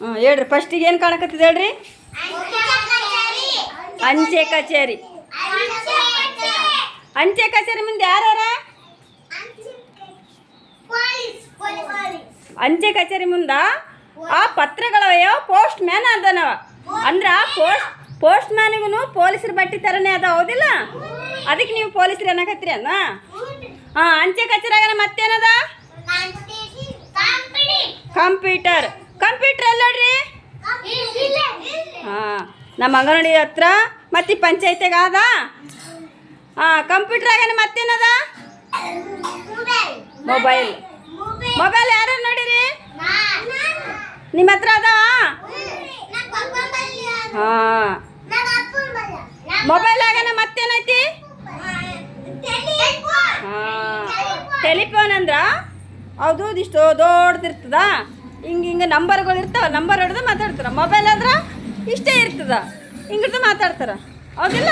ಹ್ಞೂ ಹೇಳ್ರಿ. ಫಸ್ಟಿಗೆ ಏನು ಕಾಣಕತ್ತಿದೆ ಹೇಳ್ರಿ? ಅಂಚೆ ಕಚೇರಿ. ಅಂಚೆ ಕಚೇರಿ ಮುಂದೆ ಯಾರ ಅಂಚೆ ಕಚೇರಿ ಮುಂದ ಆ ಪತ್ರಗಳವಯ್ಯೋ ಪೋಸ್ಟ್ ಮ್ಯಾನ್ ಅದನವ. ಅಂದ್ರ ಪೋಸ್ಟ್ ಪೋಸ್ಟ್ ಮ್ಯಾನಿಗೂ ಪೊಲೀಸರ ಬಟ್ಟೆ ಥರನೇ ಅದ ಹೌದಿಲ್ಲ? ಅದಕ್ಕೆ ನೀವು ಪೊಲೀಸರು ಅನ್ನಕತ್ತೀರಿ ಅನ್ನ? ಹಾಂ ಅಂಚೆ ಕಚೇರಿಯಾಗ ಮತ್ತೇನದ? ಕಂಪ್ಯೂಟರ್ ಕಂಪ್ಯೂಟರ್ ಎಲ್ಲ ನೋಡ್ರಿ? ಹಾಂ ನಮ್ಮ ಅಂಗನವಾಡಿ ಹತ್ರ ಮತ್ತೆ ಈ ಪಂಚಾಯತಿಯಾಗ ಅದ? ಹಾಂ ಕಂಪ್ಯೂಟ್ರಾಗೇನು ಮತ್ತೇನದ? ಮೊಬೈಲ್ ಮೊಬೈಲ್ ಯಾರು ನೋಡಿರಿ? ನಿಮ್ಮ ಹತ್ರ ಅದ? ಹಾಂ. ಮೊಬೈಲ್ ಆಗನ ಮತ್ತೇನೈತಿ? ಹಾಂ ಟೆಲಿಫೋನ್ ಅಂದ್ರ? ಹೌದು ಇಷ್ಟು ದೊಡ್ಡದಿರ್ತದ. ಹಿಂಗೆ ಹಿಂಗೆ ನಂಬರ್ಗಳು ಇರ್ತಾವ ನಂಬರ್ ಹೊಡೆದು ಮಾತಾಡ್ತಾರ. ಮೊಬೈಲ್ ಆದ್ರೆ ಇಷ್ಟೇ ಇರ್ತದ. ಹಿಂಗಿಡ್ದು ಮಾತಾಡ್ತಾರ. ಹೌದಿಲ್ಲ?